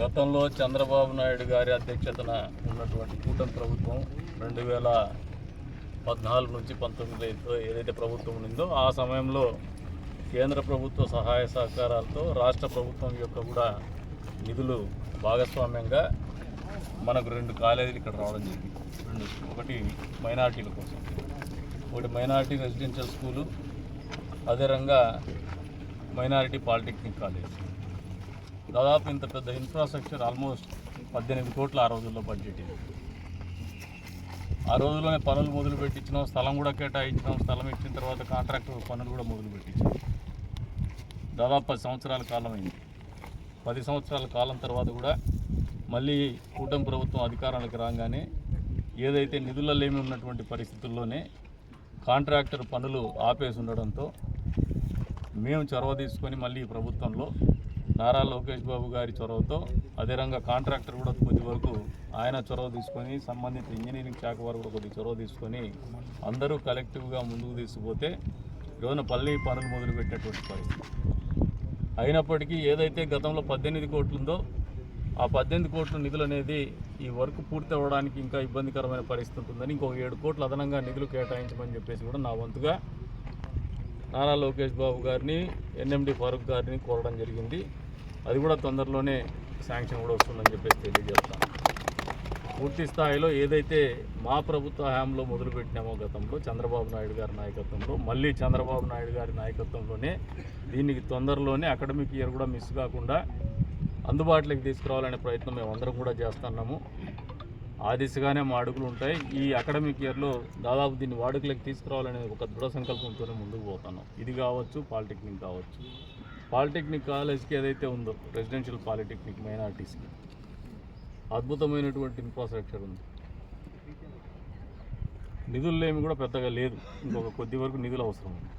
గతంలో చంద్రబాబు నాయుడు గారి అధ్యక్షతన ఉన్నటువంటి కూటమి ప్రభుత్వం రెండు వేల పద్నాలుగు నుంచి పంతొమ్మిది ఏదైతే ప్రభుత్వం ఉన్నిందో ఆ సమయంలో కేంద్ర ప్రభుత్వ సహాయ సహకారాలతో రాష్ట్ర ప్రభుత్వం యొక్క కూడా నిధులు భాగస్వామ్యంగా మనకు రెండు కాలేజీలు ఇక్కడ రావడం జరిగింది. రెండు ఒకటి మైనార్టీల కోసం. ఒకటి మైనార్టీ రెసిడెన్షియల్ స్కూలు అదే రంగా మైనారిటీ పాలిటెక్నిక్ కాలేజ్. దాదాపు ఇంత పెద్ద ఇన్ఫ్రాస్ట్రక్చర్ ఆల్మోస్ట్ పద్దెనిమిది కోట్ల ఆ రోజుల్లో బడ్జెట్ ఆ రోజుల్లోనే పనులు మొదలు పెట్టించినాం స్థలం కూడా కేటాయించినాం స్థలం ఇచ్చిన తర్వాత కాంట్రాక్టర్ పనులు కూడా మొదలు పెట్టించాం దాదాపు పది సంవత్సరాల కాలం అయింది పది సంవత్సరాల కాలం తర్వాత కూడా మళ్ళీ కూటమి ప్రభుత్వం అధికారానికి రాగానే ఏదైతే నిధులలేమి ఉన్నటువంటి పరిస్థితుల్లోనే కాంట్రాక్టర్ పనులు ఆపేసి ఉండడంతో మేము చొరవ తీసుకొని మళ్ళీ ప్రభుత్వంలో నారా లోకేష్ బాబు గారి చొరవతో అదే కాంట్రాక్టర్ కూడా కొద్ది వరకు ఆయన చొరవ తీసుకొని సంబంధిత ఇంజనీరింగ్ శాఖ వారు కూడా కొద్ది చొరవ తీసుకొని అందరూ కలెక్టివ్గా ముందుకు తీసుకుపోతే ఈరోజున పల్లె పనులు మొదలుపెట్టినటువంటి పరిస్థితి. అయినప్పటికీ ఏదైతే గతంలో పద్దెనిమిది కోట్లు ఉందో ఆ పద్దెనిమిది కోట్ల నిధులు అనేది ఈ వర్క్ పూర్తి అవ్వడానికి ఇంకా ఇబ్బందికరమైన పరిస్థితి ఉంటుందని ఇంకో ఏడు కోట్లు అదనంగా నిధులు కేటాయించమని చెప్పేసి కూడా నా వంతుగా నారా లోకేష్ బాబు గారిని ఎన్ఎండి ఫారూక్ గారిని కోరడం జరిగింది. అది కూడా తొందరలోనే శాంక్షన్ కూడా వస్తుందని చెప్పేసి తెలియజేస్తాను పూర్తి స్థాయిలో ఏదైతే మా ప్రభుత్వ హయాంలో మొదలుపెట్టినామో గతంలో చంద్రబాబు నాయుడు గారి నాయకత్వంలో మళ్ళీ చంద్రబాబు నాయుడు గారి నాయకత్వంలోనే దీనికి తొందరలోనే అకాడమిక్ ఇయర్ కూడా మిస్ కాకుండా అందుబాటులోకి తీసుకురావాలనే ప్రయత్నం మేము అందరం కూడా చేస్తున్నాము. ఆ దిశగానే మా అడుగులు ఉంటాయి. ఈ అకాడమిక్ ఇయర్లో దాదాపు దీన్ని వాడుకలోకి తీసుకురావాలనే ఒక దృఢ సంకల్పంతోనే ముందుకు పోతున్నాం. ఇది కావచ్చు పాలిటెక్నిక్ కావచ్చు. పాలిటెక్నిక్ కాలేజ్కి ఏదైతే ఉందో రెసిడెన్షియల్ పాలిటెక్నిక్ మైనార్టీస్కి అద్భుతమైనటువంటి ఇన్ఫ్రాస్ట్రక్చర్ ఉంది. నిధులు ఏమి కూడా పెద్దగా లేదు. ఇంకొక కొద్ది వరకు నిధులు అవసరం ఉంది.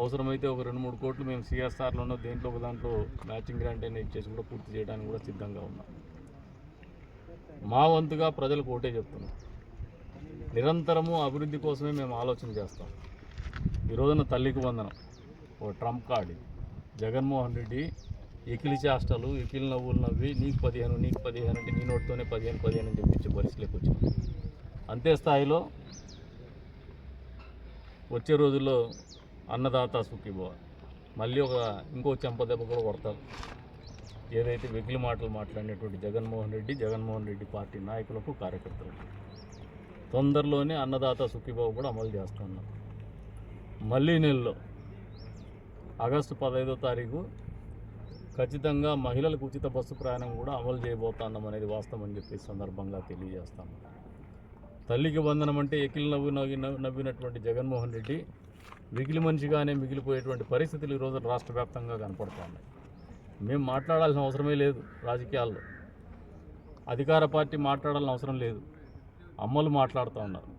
అవసరమైతే ఒక రెండు మూడు కోట్లు మేము సిఎస్ఆర్లోనో దేంట్లో ఒక దాంట్లో మ్యాచింగ్ గ్రాంట్ అయినా ఇచ్చేసి కూడా పూర్తి చేయడానికి కూడా సిద్ధంగా ఉన్నాం. మా వంతుగా ప్రజలకు ఓటే చెప్తున్నాం. నిరంతరము అభివృద్ధి కోసమే మేము ఆలోచన చేస్తాం. ఈ రోజున తల్లికి వందనం. ఓ ట్రంప్ కార్డు ఇది. జగన్మోహన్ రెడ్డి ఎకిలి చేష్టలు ఎకిలి నవ్వులు నవ్వి నీకు పదిహేను నీకు పదిహేను అంటే నీ నోటితోనే పదిహేను పదిహేను అని చెప్పించే పరిస్థితిలోకి వచ్చింది. అంతే స్థాయిలో వచ్చే రోజుల్లో అన్నదాత సుఖీభవ మళ్ళీ ఒక ఇంకో చెంపదెబ్బ కూడా కొడతారు. ఏదైతే వెకిలి మాటలు మాట్లాడినటువంటి జగన్మోహన్ రెడ్డి జగన్మోహన్ రెడ్డి పార్టీ నాయకులకు కార్యకర్తలకు తొందరలోనే అన్నదాత సుఖీభావ కూడా అమలు చేస్తున్నాం మళ్ళీ నెలలో ఆగస్టు పదహైదో తారీఖు ఖచ్చితంగా మహిళలకు ఉచిత బస్సు ప్రయాణం కూడా అమలు చేయబోతున్నాం అనేది వాస్తవం అని చెప్పి సందర్భంగా తెలియజేస్తాము తల్లికి వందనం అంటే ఎకిలి నవ్వు నవ్వి- నవ్వినటువంటి జగన్మోహన్ రెడ్డి మిగిలి మనిషిగానే మిగిలిపోయేటువంటి పరిస్థితులు ఈరోజు రాష్ట్ర వ్యాప్తంగా కనపడుతున్నాయి మేము మాట్లాడాల్సిన అవసరమే లేదు రాజకీయాల్లో. అధికార పార్టీ మాట్లాడాల్సిన అవసరం లేదు. అమ్మలు మాట్లాడుతూ ఉన్నారు.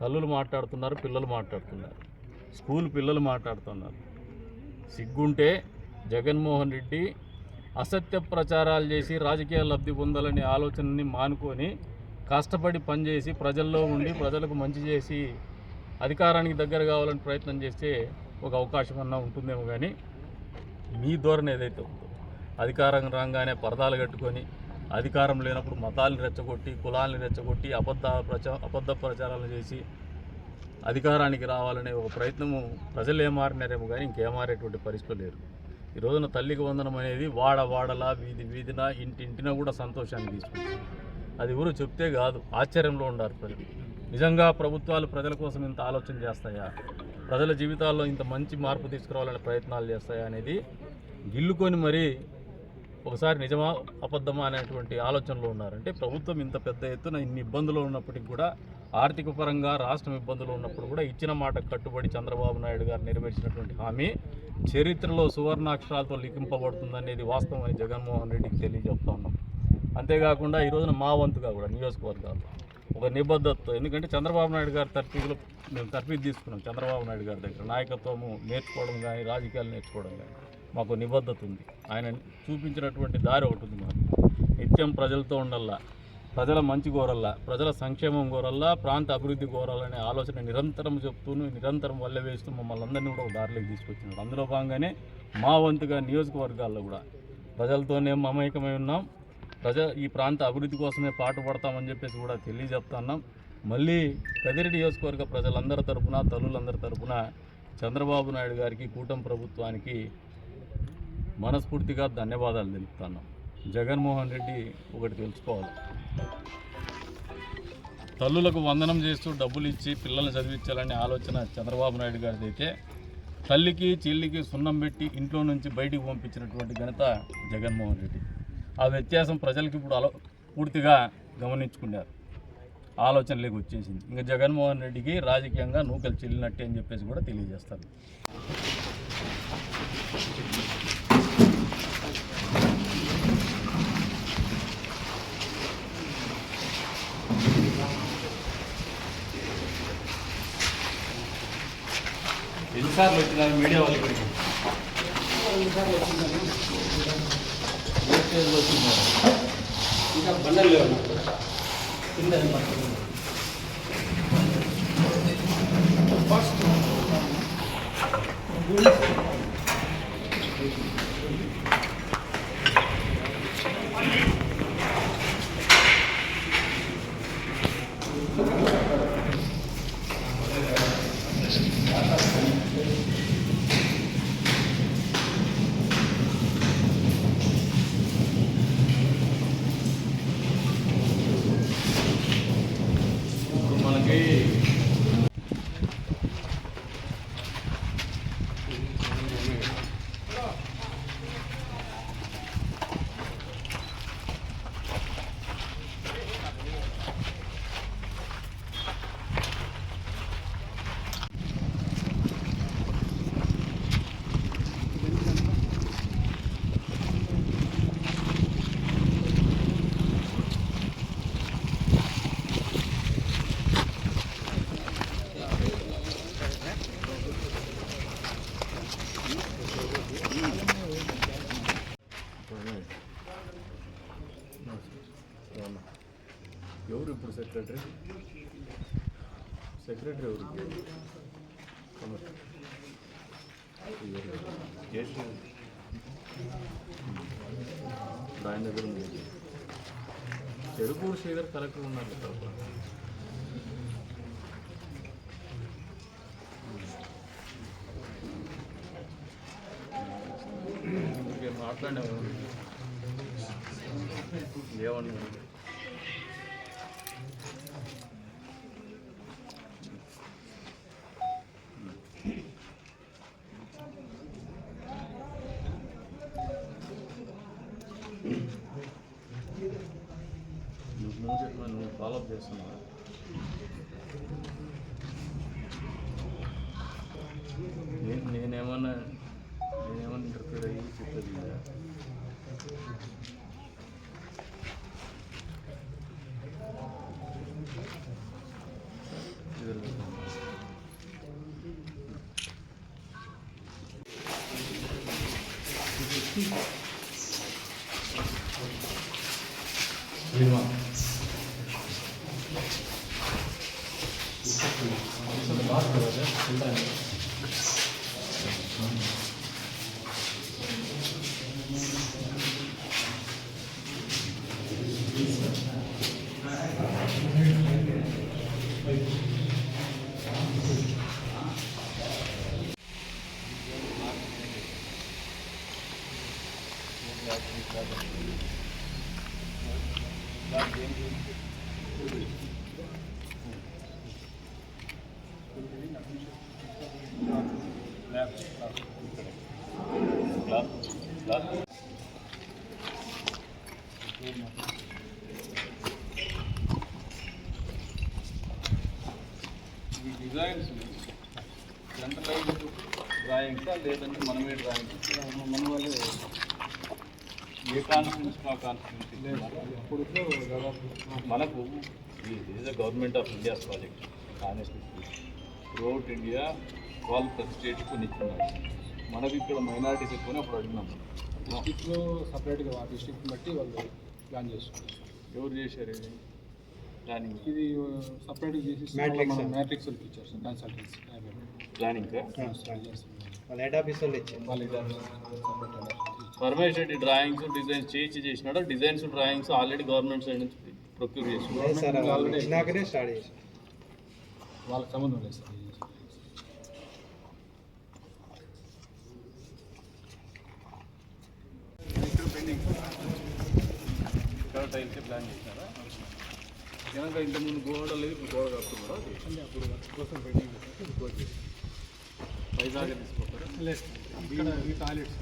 తల్లులు మాట్లాడుతున్నారు పిల్లలు మాట్లాడుతున్నారు. స్కూల్ పిల్లలు మాట్లాడుతున్నారు. సిగ్గుంటే జగన్మోహన్ రెడ్డి అసత్య ప్రచారాలు చేసి రాజకీయ లబ్ధి పొందాలనే ఆలోచనని మానుకొని కష్టపడి పనిచేసి ప్రజల్లో ఉండి ప్రజలకు మంచి చేసి అధికారానికి దగ్గర కావాలని ప్రయత్నం చేస్తే ఒక అవకాశం అన్నా ఉంటుందేమో కానీ మీ ధోరణి ఏదైతే ఉందో అధికారం రాగానే పరదాలు కట్టుకొని అధికారం లేనప్పుడు మతాలను రెచ్చగొట్టి కులాలను రెచ్చగొట్టి అబద్ధ ప్రచా అబద్ధ ప్రచారాలు చేసి అధికారానికి రావాలనే ఒక ప్రయత్నము ప్రజలు ఏమారినారేమో కానీ ఇంకేమారేటువంటి పరిస్థితులు లేరు. ఈ రోజున తల్లికి వందనం అనేది వాడ వాడలా వీధి వీధిన ఇంటింటిన కూడా సంతోషాన్ని తీసుకుంటుంది అది ఎవరు చెప్తే కాదు ఆశ్చర్యంలో ఉండారు ప్రజలు. నిజంగా ప్రభుత్వాలు ప్రజల కోసం ఇంత ఆలోచన చేస్తాయా? ప్రజల జీవితాల్లో ఇంత మంచి మార్పు తీసుకురావాలనే ప్రయత్నాలు చేస్తాయా అనేది గిల్లుకొని మరీ ఒకసారి నిజమా అబద్ధమా అనేటువంటి ఆలోచనలో ఉన్నారు అంటే ప్రభుత్వం ఇంత పెద్ద ఎత్తున ఇన్ని ఇబ్బందులు ఉన్నప్పటికీ కూడా ఆర్థిక పరంగా రాష్ట్రం ఇబ్బందులు ఉన్నప్పుడు కూడా ఇచ్చిన మాట కట్టుబడి చంద్రబాబు నాయుడు గారు నెరవేర్చినటువంటి హామీ చరిత్రలో సువర్ణాక్షరాలతో లిఖింపబడుతుందనేది వాస్తవం అని జగన్మోహన్ రెడ్డికి తెలియజెప్తా ఉన్నాం. అంతేకాకుండా ఈరోజున మా వంతుగా కూడా నియోజకవర్గాల్లో ఒక నిబద్ధతతో ఎందుకంటే చంద్రబాబు నాయుడు గారి తర్ఫీదులో మేము తర్ఫీదు తీసుకున్నాం చంద్రబాబు నాయుడు గారి దగ్గర. నాయకత్వము నేర్చుకోవడం కానీ రాజకీయాలు నేర్చుకోవడం కానీ మాకు నిబద్ధత ఉంది. ఆయన చూపించినటువంటి దారి ఒకటి ఉంది మాకు. నిత్యం ప్రజలతో ఉండల్లా ప్రజల మంచి కోరల్లా ప్రజల సంక్షేమం కోరల్లా ప్రాంత అభివృద్ధి కోరాలనే ఆలోచన నిరంతరం చెప్తూను నిరంతరం వల్ల వేస్తూ మమ్మల్ని అందరినీ కూడా ఒక దారిలోకి తీసుకొచ్చినాడు. అందులో భాగంగానే మా వంతుగా నియోజకవర్గాల్లో కూడా ప్రజలతోనే మమేకమై ఉన్నాం. ప్రజ ఈ ప్రాంత అభివృద్ధి కోసమే పాటుపడతామని చెప్పేసి కూడా తెలియజెప్తున్నాం. మళ్ళీ కదిరి నియోజకవర్గ ప్రజలందరి తరపున తల్లులందరి తరపున చంద్రబాబు నాయుడు గారికి కూటమి ప్రభుత్వానికి మనస్ఫూర్తిగా ధన్యవాదాలు తెలుపుతున్నాం. జగన్మోహన్ రెడ్డి ఒకటి తెలుసుకోవాలి. తల్లులకు వందనం చేస్తూ డబ్బులు ఇచ్చి పిల్లల్ని చదివించాలనే ఆలోచన చంద్రబాబు నాయుడు గారిది అయితే తల్లికి చెల్లికి సున్నం పెట్టి ఇంట్లో నుంచి బయటికి పంపించినటువంటి ఘనత జగన్మోహన్ రెడ్డి. ఆ వ్యత్యాసం ప్రజలకు ఇప్పుడు అలో పూర్తిగా గమనించుకున్నారు. ఆలోచనలోకి వచ్చేసింది. ఇంకా జగన్మోహన్ రెడ్డికి రాజకీయంగా నూకలు చెల్లినట్టే అని చెప్పేసి కూడా తెలియజేస్తారు. ఎన్నిసార్లు వచ్చినారు మీడియా వాళ్ళు ఇక్కడికి ఏ స్టేజ్లో వచ్చినారు ఇంకా బండలు లేవు కింద ఇప్పుడు మనకి ఎవరు ఇప్పుడు సెక్రటరీ సెక్రటరీ ఎవరికి దాని ఆయన దగ్గర ఉంది. చెరుకూరు శ్రీధర్ కలెక్టర్ ఉన్నారు ఇక్కడ. మాట్లాడే ఏమన్నా నువ్వు నువ్వు చెప్పిన చేస్తున్నారు. నేను నేనేమన్నా నేనేమన్నా ఇంటర్ఫీర్ అయ్యి చెప్పేది Thank you. కాన్ఫిడెన్స్ మా కాన్ఫిడెన్స్ ఇప్పుడు దాదాపు మనకు ఇది government of India project honestly throughout India వాళ్ళు ప్రతి స్టేట్ కొన్ని ఇస్తున్నారు మనకి ఇక్కడ మైనారిటీస్ ఎక్కువనే అప్పుడు అడిగినాం. డిస్టిక్లో సపరేట్గా ఆ డిస్టిక్ బట్టి వాళ్ళు ప్లాన్ చేసుకుంటారు ఎవరు చేశారు ఇది? ప్లానింగ్ ఇది సపరేట్గా చేసి మ్యాట్రిక్స్ ఇచ్చారు సార్ కన్సల్టెన్సీ ప్లానింగ్ వాళ్ళ హెడ్ ఆఫీస్ వాళ్ళు ఇచ్చారు. వాళ్ళు separate Paramesh Reddy drawings designs చేయించి చేసినాడు. Designs drawings already government side నుంచి ప్రొక్యూర్ చేసినాడు వాళ్ళకి సంబంధం లేదు సార్. ఇది. ఇక్కడ టైల్స్ ప్లాన్ చేసినారా కనుక ఇంతకుముందు గోడ లేదు ఇప్పుడు గోడ కడుతున్నారా. అప్పుడు కోసం ఈ టాయిలెట్స్.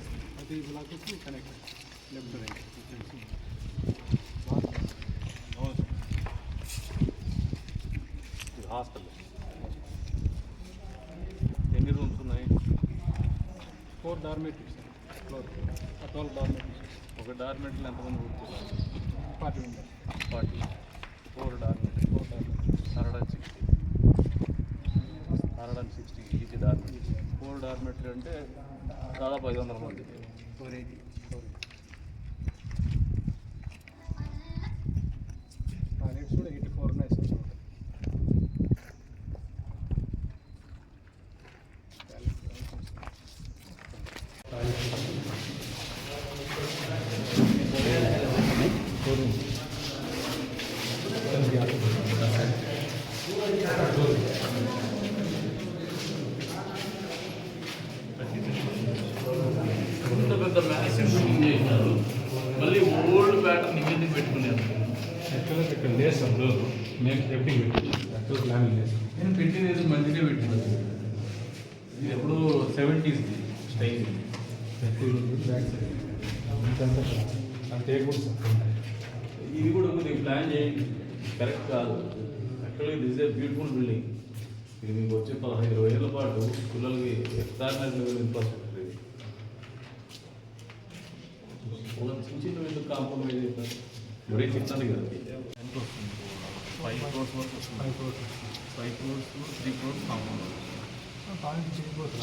సార్ బ్లాక్ వచ్చి కనెక్ట్ లెఫ్ట్ రైట్ హాస్టల్ ఎన్ని రూమ్స్ ఉన్నాయి four dormitories sir floor twelve dormitories ఒక డార్మెంట్లో ఎంతమంది కూర్చున్నారు forty members forty four dormitory four dormitories hundred and sixty hundred and sixty easy dormitory four dormitory అంటే దాదాపు ఐదు వందల మంది. ఫోర్ ఎయిటీ టాయిలెట్స్ కూడా ఎయిటీ ఫోర్ ఉన్నాయి సార్ ఇంత పెద్ద మ్యాసివ్ బిల్డింగ్ చేసినారు మళ్ళీ ఇంకెందుకు పెట్టుకున్నారు యాక్చువల్గా ఇక్కడ లేదు సార్ రోజు మేము షిఫ్టింగ్ పెట్టింది. యాక్చువల్ ప్లానింగ్ లేదు నేను పెట్టినది మంచిగా పెట్టినది ఇది ఎప్పుడు సెవెంటీస్ స్టైల్. Back side. ఇంకంతా అంతే కూడా సార్ ఇది కూడా కొద్దిగా ప్లాన్ చేయండి. కరెక్ట్ కాదు. Actually this a beautiful building. ఇది మీకు వచ్చే పదహైదు ఏళ్ళ పాటు పిల్లలకి ఎక్స్ట్రాడినరీ ఇన్ఫ్రాస్ట్రక్చర్ ఒక చిన్న చిన్న ఎందుకు కాంప్రమైజ్ అవుతారు మరీ చిన్నది కదా. ఎంత వస్తుంది. ఫైవ్ క్రోర్స్ వరకు వస్తుంది. Five crores five crores three crores compound crores crores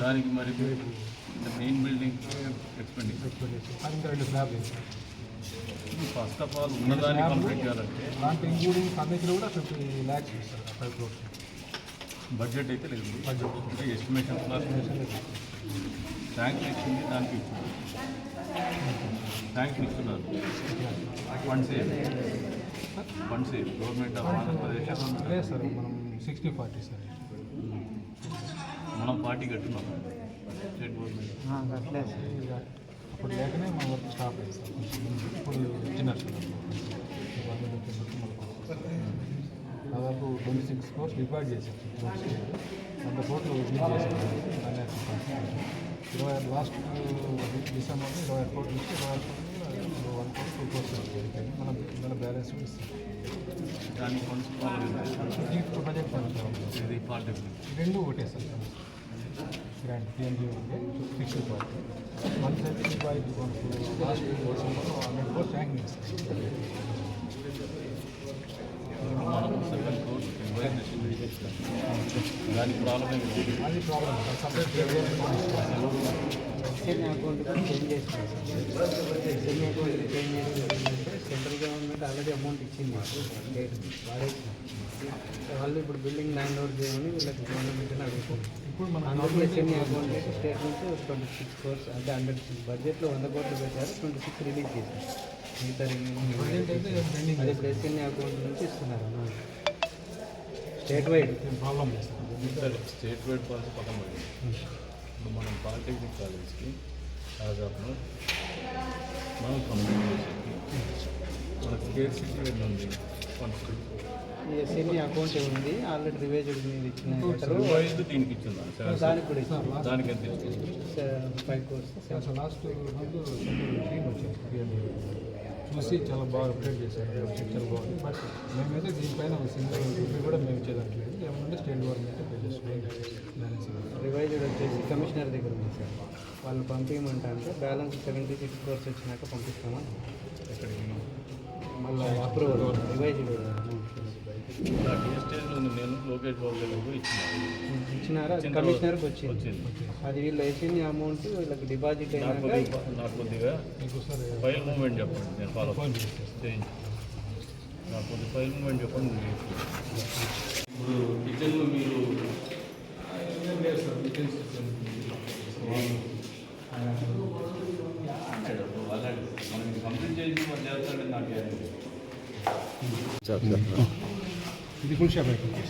దానికి మరి మెయిన్ బిల్డింగ్ ఇంకా రెండు స్లాబ్ ఫస్ట్ ఆఫ్ ఆల్ ఉన్నదాన్ని కంప్లీట్ చేయాలంటే దాంట్లో ఇంక్లూడింగ్ ఫర్నిచర్ కూడా ఫిఫ్టీ ల్యాక్స్ ఇస్తారు. ఫైవ్ క్రోర్స్ బడ్జెట్ అయితే లేదు. అంటే ఎస్టిమేషన్ ట్యాంక్ ఇచ్చింది దానికి ఇచ్చింది. ట్యాంక్ ఇస్తున్నారు. Funds funds government of Andhra Pradesh లేదు సార్ మనం సిక్స్టీ ఫార్టీ సార్. మనం పార్టీ కట్టున్నాం. స్టేట్ గవర్నమెంట్ అట్లే సార్. ఇక అప్పుడు లేకనే మన వర్క్ స్టాప్ అయింది సార్. ఇప్పుడు ఇచ్చినారు దాదాపు ట్వంటీ సిక్స్ కోర్స్ డిపాజిట్ చేశాం వంద కోట్లు రిలీజ్ చేశాం ఇరవై ఆరు లాస్ట్ డిసెంబర్ ఇరవై ఆరు కోట్లు ఇచ్చి ఇరవై ఆరు కోట్లు వన్ కోట్ టూ కోర్స్ జరిగింది మనం మన బ్యాలెన్స్ ఇస్తాం దానికి ఫండ్స్ ఈ ప్రొజెక్ట్ ఫండ్స్ ఇది రెండు ఒకటే సార్ గ్రాండ్ పిఎన్జీ ఉంది fixed party one thirty deposit last డిసెంబర్లో హండ్రెడ్ కోర్స్ ట్యాంక్ చేస్తారు seven crores problem account change చేస్తున్నాం account change central government already amount ఇచ్చింది మాకు డేట్ వాడేసి వాళ్ళు ఇప్పుడు బిల్డింగ్ ల్యాండ్ ఓవర్ చేయమని వీళ్ళకి గవర్నమెంట్ అడుగుతుంది ఇప్పుడు మన అందులో అకౌంట్ స్టేట్ నుంచి ట్వంటీ సిక్స్ కోర్స్ అంటే హండ్రెడ్ బడ్జెట్లో వంద కోట్లు పెట్టారు ట్వంటీ సిక్స్ రిలీజ్ చేశారు మిగతా ప్రజెంట్ అయితే ఇప్పుడు అకౌంట్ నుంచి ఇస్తున్నారు amount state wide problem state wide policy పక్కన ఇప్పుడు మనం పాలిటెక్నిక్ కాలేజ్కి దాదాపు మనం కమ్యూనికేషన్కి మనకు కేర్ సిటీ వెళ్ళి ఉంది? అకౌంట్ ఉంది. ఆల్రెడీ రివేజ్డ్ మీద ఇచ్చిన దీనికి ఇచ్చిందా? దానికి కూడా దానికి ఎంత ఫైవ్ కోర్స్ లాస్ట్ మంత్ చూసి చాలా బాగా అప్డేట్ చేశారు. పిక్చర్ బాగుంది. బట్ మేమైతే దీనిపైన ఒక సింగిల్ రూపీ కూడా మేము ఇచ్చేదాట్లేదు ఏమంటే స్టేట్ గవర్నమెంట్ పే చేస్తున్నాం బ్యాలెన్స్ రివైజ్డ్ వచ్చేసి కమిషనర్ దగ్గర ఉంది సార్. వాళ్ళు పంపించమంటే అంటే బ్యాలెన్స్ సెవెంటీ సిక్స్ కోర్స్ వచ్చినాక పంపిస్తామని మళ్ళీ అప్రూవల్ రివైజ్డ్ నేను లోకేష్ బాబు కూడా ఇచ్చినాను. ఇచ్చినారు? కమిషనర్కి వచ్చింది. అది వీళ్ళు వేసిన అమౌంట్ వీళ్ళకి డిపాజిట్ నాకు కొద్దిగా నాకు కొద్దిగా ఫైల్ మూవ్మెంట్ చెప్పండి నేను ఫాలో చేయించు నాకు కొద్దిగా ఫైల్ మూవ్మెంట్ చెప్పండి. ఇప్పుడు కిచెన్లో మీరు మనం కంప్లీట్ చేసి చేస్తాడని నాకు ఇది ఫుల్ షాప్ అయిపోయింది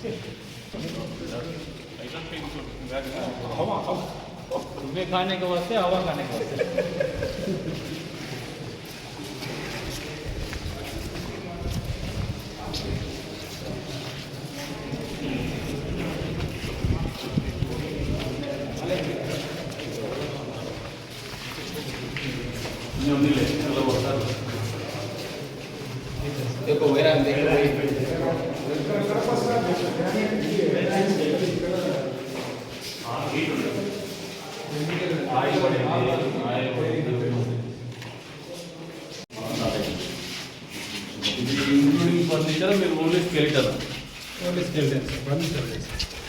तुम्हें खाने के वास्ते हवा खाने के वास्ते ఇంక్లూడింగ్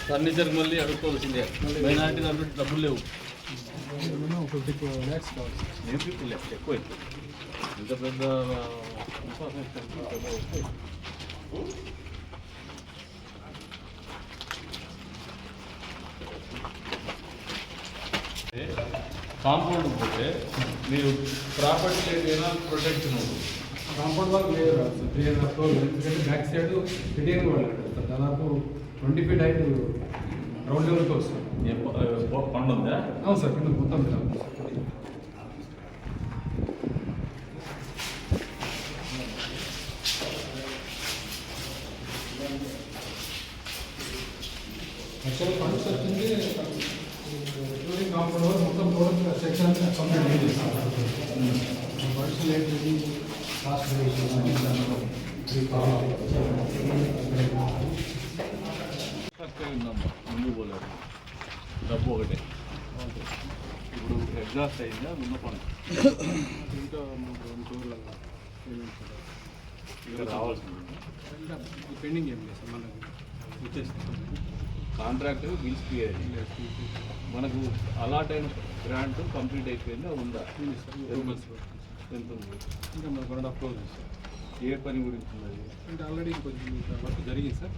ఫర్నిచర్ మళ్ళీ అడుక్కోవాల్సిందే. మైనార్టీ దాంట్లో డబ్బులు లేవు. ల్యాక్స్ ఎక్కువ అవుతుంది ఇంత పెద్ద కాంపౌండ్ పోతే మీరు ప్రాపర్టీ ఏదైనా ప్రొటెక్షన్ ఉంటుంది కాంపౌండ్ వాళ్ళు లేదు త్రీ అండ్ హాఫ్ ఎందుకంటే బ్యాక్ సైడ్ ఫిటింగ్ వాళ్ళు దాదాపు ట్వంటీ ఫీట్ హైట్ గ్రౌండ్ లెవెల్కి వస్తుంది ఏ ప- పండు ఉందా అవును సార్ కింద మొత్తం ఇలా ఉంది. యాక్చువల్ ఫండ్స్ వచ్చింది ఇంక్లూడింగ్ కాంపౌండ్ వరకు మొత్తం టోటల్ సెక్షన్ కంప్లీట్ చేసేస్తాం ఫండ్స్ ఏంటి కాస్ట్ తక్కువ ఉందమ్మా ముందు పోలేదు డబ్బు ఒకటే ఇప్పుడు ఎగ్జాస్ట్ అయిందా ఉన్న పని ఇంకా రెండు టూర్లలో ఇక్కడ రావాల్సింది. పెండింగ్ ఏం లేదు మనకి వచ్చేస్తాం కాంట్రాక్ట్ బిల్స్ క్లియర్ మనకు అలాట్ అయిన గ్రాంట్ కంప్లీట్ అయిపోయిందా? ఉందా? ఎంత ఉంది? ఇంకా మనకు ఆఫ్ క్లోజ్ సార్. ఏ పని గురించి ఉన్నది అంటే ఆల్రెడీ కొంచెం వర్క్ జరిగింది సార్.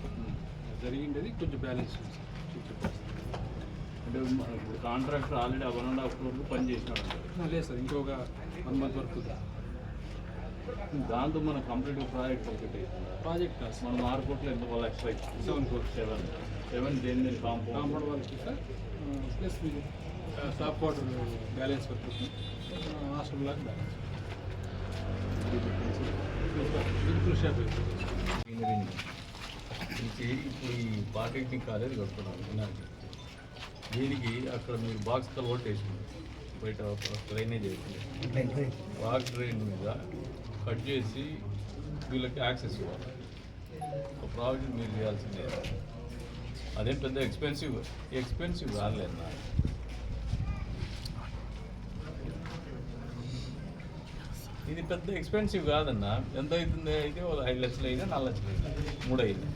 జరిగిండేది కొంచెం బ్యాలెన్స్ ఉంది సార్. అంటే మన ఇప్పుడు contractor already one and half క్రోర్లు పని చేసినాడు. లేదు సార్ ఇంకొక వన్ మంత్ వరకు. దాంతో మన కంప్లీట్ ప్రాజెక్ట్ అవుతుందా ప్రాజెక్ట్ కాదు సార్ మనం ఆరు కోట్లు ఎంత వాళ్ళ extra seven crores seven seven దేని దేని కాంపౌండ్ కాంపౌండ్ వాళ్ళకి సార్ ప్లస్ మీకు స్టాప్ వాటర్ బ్యాలెన్స్ వర్క్ ఉంది. హాస్టల్ లాగా బ్యాలెన్స్ బిల్కుల్ షాప్ ఇప్పుడు ఈ పాలిటెక్నిక్ కాలేజ్ కడుతున్నాను వినాలి దీనికి అక్కడ మీరు బాక్స్ కల్వర్ట్ వేసింది బయట డ్రైనేజ్ వేసింది బాక్స్ డ్రైన్ మీద కట్ చేసి వీళ్ళకి యాక్సెస్ ఇవ్వాలి. ఒక ప్రాజెక్ట్ మీరు చేయాల్సిందే. అదేం పెద్ద ఎక్స్పెన్సివ్ ఎక్స్పెన్సివ్ కాలేదు నా ఇది పెద్ద ఎక్స్పెన్సివ్ కాదన్నా. ఎంత అవుతుంది అయితే ఒక ఐదు లక్షలు అయితే నాలుగు లక్షలు అయితే మూడు అయింది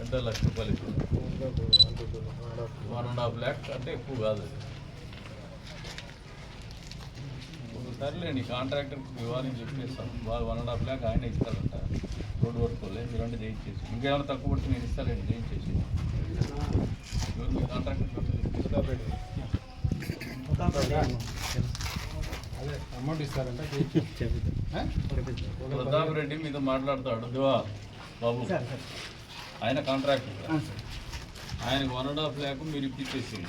ఎంత లక్ష రూపాయలు వన్ అండ్ హాఫ్ ల్యాక్ అంటే ఎక్కువ కాదు. అది సరేలేండి కాంట్రాక్టర్కి ఇవ్వాలని చెప్పేస్తాం. వాళ్ళు వన్ అండ్ హాఫ్ ల్యాక్ ఆయన ఇస్తారంట రోడ్ వర్క్ వాళ్ళే మీరంటే చేయించేసి ఇంకేమైనా తక్కువ పడితే నేను ఇస్తానండి చేయించేసి ఎవరు మీ కాంట్రాక్టర్ అదే అమౌంట్ ఇస్తారంట? ప్రతాప్ రెడ్డి. మీతో మాట్లాడతాడు. దివా బాబు. ఆయన కాంట్రాక్టర్ ఆయనకు వన్ అండ్ హాఫ్ ల్యాక్ మీరు ఇప్పించేసి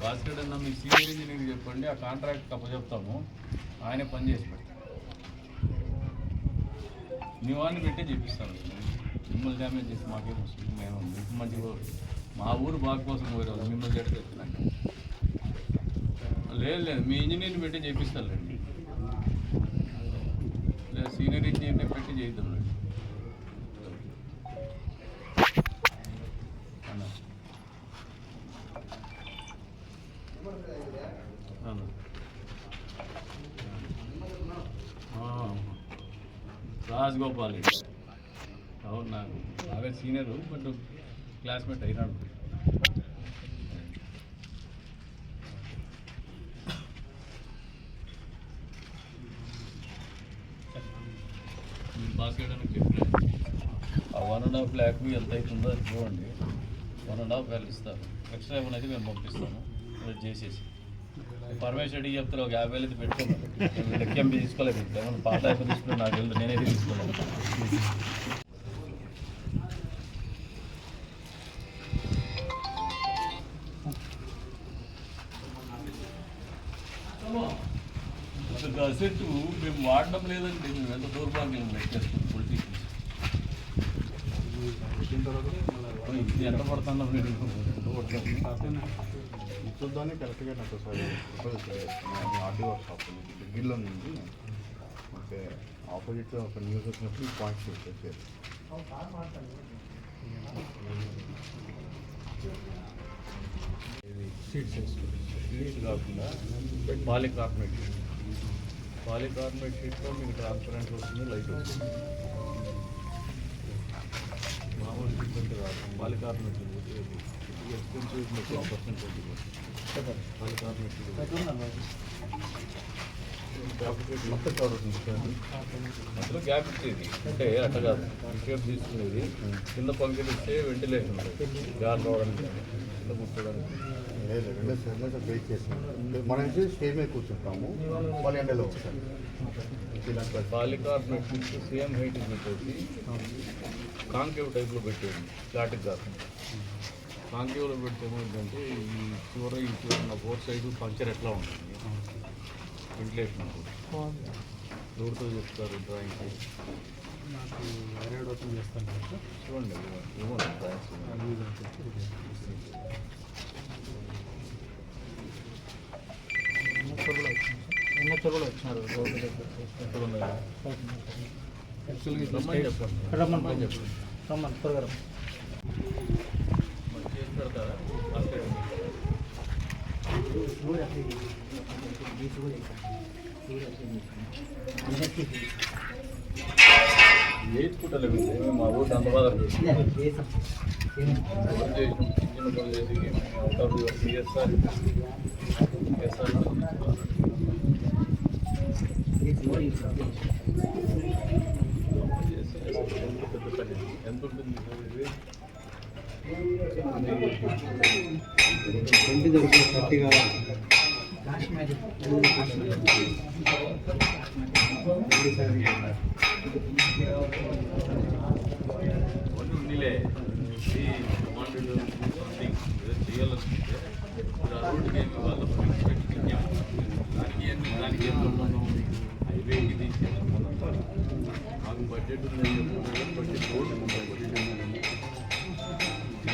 భాస్కర్ అన్న మీ సీనియర్ ఇంజనీర్ చెప్పండి ఆ కాంట్రాక్ట్ చెప్తాము. ఆయన పని చేసి పెడతాం మీ వాడిని పెట్టే చెప్పిస్తాను. మిమ్మల్ని డ్యామేజ్ చేసి మాకేం వస్తుంది మేము మీకు మంచిగా మా ఊరు బాగు కోసం పోయే వాళ్ళు మిమ్మల్ని చెప్తున్నాను లేదు లేదు మీ ఇంజనీర్ని పెట్టి చేపిస్తానులేండి లేదా సీనియర్ ఇంజనీర్ని పెట్టి చేద్దాంలేండి అన్న. అన్న. ఆ, రాజగోపాల్ రెడ్డి. అవును నాకు. బాగా సీనియర్ బట్ క్లాస్మేట్ అయినాడు. బాస్కెట్ అని చెప్పిన ఆ వన్ అండ్ హాఫ్ ల్యాక్ ఎంత అవుతుందో చూడండి. వన్ అండ్ హాఫ్ వ్యాల్యూ ఇస్తారు. ఎక్స్ట్రా ఏమైనా అయితే మేము పంపిస్తాము. అది చేసేసి పరమేశ్వర రెడ్డి చెప్తారు ఒక యాభై వేలు అయితే పెట్టుకున్నాను లెక్కేం తీసుకోలేదు ఇప్పుడు ఏమన్నా పాత అయిపోయి తీసుకున్నాను నాకు తెలియదు నేనైతే తీసుకోలేదు అసలు అసెట్ మేము వాడడం లేదంటే మేము ఎంత దౌర్భాగ్యం పెట్టేస్తాం పొలిటిక్స్ పెట్టిన తర్వాత మళ్ళీ ఇది ఎంత పడుతుందో మీరు ఎంత పడుతుంది చూద్దామని కరెక్ట్గా నాకు ఒకసారి ప్రపోజ్ చేస్తున్నాను ఆర్డీఓ షాప్ ఉంది దగ్గరలో ఉంది ఓకే ఆపోజిట్లో ఒక న్యూస్ వచ్చినప్పుడు ఈ పాయింట్స్ వచ్చేది సీట్స్ వేసుకుంటాం షీట్ కాకుండా పాలికార్బోనేట్ షీట్ పాలికార్బోనేట్ షీట్లో మీకు ట్రాన్స్పరెంట్ వస్తుంది లైట్ వస్తుంది మామూలు షీట్ అంటే రాదు పాలికార్బోనేట్ ఎక్స్పెన్సివ్ మీకు పర్సెంట్ పాలికార్బోనేట్ మొత్తం కవర్ ఉంటుంది మధ్యలో గ్యాప్ ఇచ్చేది అంటే అట్ట కాదు షేప్ తీసుకునేది కింద పంకెట్ ఇస్తే వెంటిలేషన్ ఉంటుంది గాలి రావడానికి కింద కూర్చోడానికి లేదు రెండో రెండో సార్ వెయిట్ చేస్తాం మనం వచ్చి స్టేజ్ మీద కూర్చుంటాము వాళ్ళు ఎండలో వస్తారు ఇలాంటి పాలికార్బోనేట్ షీట్స్ సేమ్ హైట్ పెట్టేసి కాంకేవ్ టైప్లో పెట్టేది ఫ్లాట్కి కాకుండా కాంకేవ్లో పెడితే ఏమైందంటే ఈ చివర ఈ చివర ఉన్న ఫోర్ సైడ్ పంచర్ ఎట్లా ఉంటుంది వెంటిలేషన్ ఉంటుంది ఎవరితో చెప్తారు డ్రాయింగ్ నాకు వైరాడ్ ఓపెన్ చేస్తాను చూడండి ఇవ్వండి ఎన్నెక్కడ కూడా వచ్చినారు రోడ్డు దగ్గర? చెప్పండి. రమ్మని చెప్పండి. రమ్మని త్వరగా రమ్మని. మరి చేసి పెడతారా అక్కడ వేయించుకుంటలే మేము మా ఊరు అంత బాధ పని చేసాం చిన్న పనులు చేసి out of your CSR CSR ఎంత ఉంటుంది ఇది? ట్వంటీ దొరుకుతుంది థర్టీ కావాలి కొన్ని ఉండిలే ఇది వాంటెడ్ సంథింగ్ ఏదో చేయాలనుకుంటే ఇప్పుడు ఆ రోడ్డుకి ఏమి వాళ్ళ దానికి ఏమి దానికి ఏం సంబంధం హైవేకి దీనికి ఏం సంబంధం మాకు బడ్జెట్ ఉందని చెప్తున్నారు బడ్జెట్ రోడ్డు ఉంది బడ్జెట్ ఉందని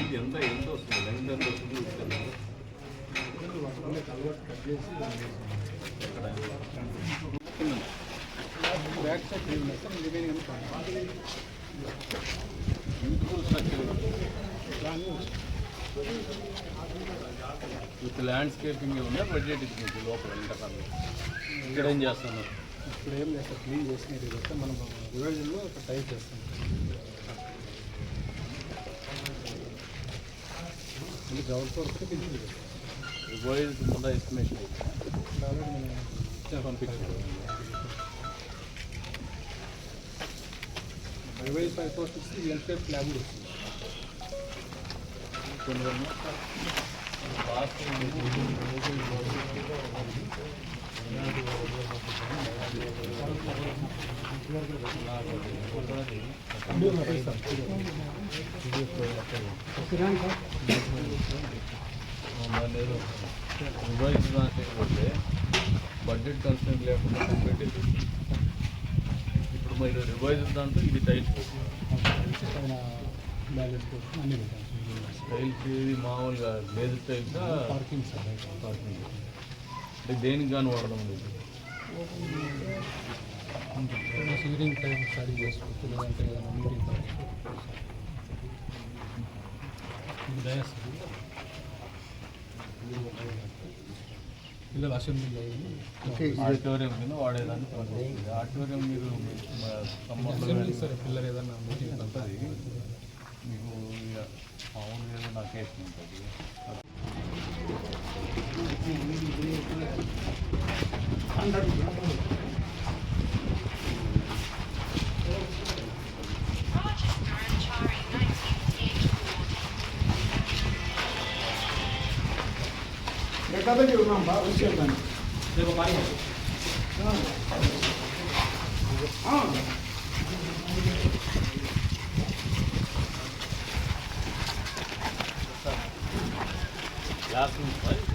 ఇది ఎంత ఎంత వస్తుంది లైన్ ఎంత వస్తుంది ఇస్తారు బ్యాక్ సైడ్ క్లీన్ చేస్తాం రిమైనింగ్ అంతా బ్యూటిఫుల్ స్ట్రక్చర్ విత్ ల్యాండ్స్కేపింగ్ ఉందా బడ్జెట్ ఇచ్చింది లోపల ఇంతకాలం ఇక్కడ ఏం చేస్తున్నారు ఇప్పుడు ఏం లేదు సార్ క్లీన్ చేసినది కదా మనం రివైజన్లో ఒక టైప్ చేస్తాం. మళ్ళీ గ్రౌండ్ ఫ్లోర్ కూడా పెంచింది కదా రివైజ్ ముందు ఎస్టిమేషన్ అయితే ఆల్రెడీ మనం ఇచ్చాం పంపించాం రివైజ్ ఫైవ్ ఫోర్ సిక్స్ ఎన్ఫేప్ ల్యాబ్ కూడా వస్తుంది రివైజ్ రాకపోతే బడ్జెట్ కన్సెంట్ లేకుండా కంప్లీట్ అయిపోయింది ఇప్పుడు మీరు రివైజ్ దాంట్లో ఇది టైల్స్ టైల్స్ ఇది మామూలుగా లేదు టైల్స్ పార్కింగ్ పార్కింగ్ అంటే దేనికి కానీ వాడడం లేదు సీలింగ్ టైం స్టడీ చేసుకోవచ్చు లేదంటే మీటింగ్ డయాస్ పిల్లలు అసెంబ్లీ అయ్యి ఆడిటోరియం కింద వాడేదాన్ని ఆడిటోరియం మీరు అసెంబ్లీ సరే పిల్లలు ఏదైనా మీటింగ్ ఉంటుంది మీకు ఇక మామూలుగా ఏదో నా కేసు ఉంటుంది గ్లాస్ నుంచి ఇంకేం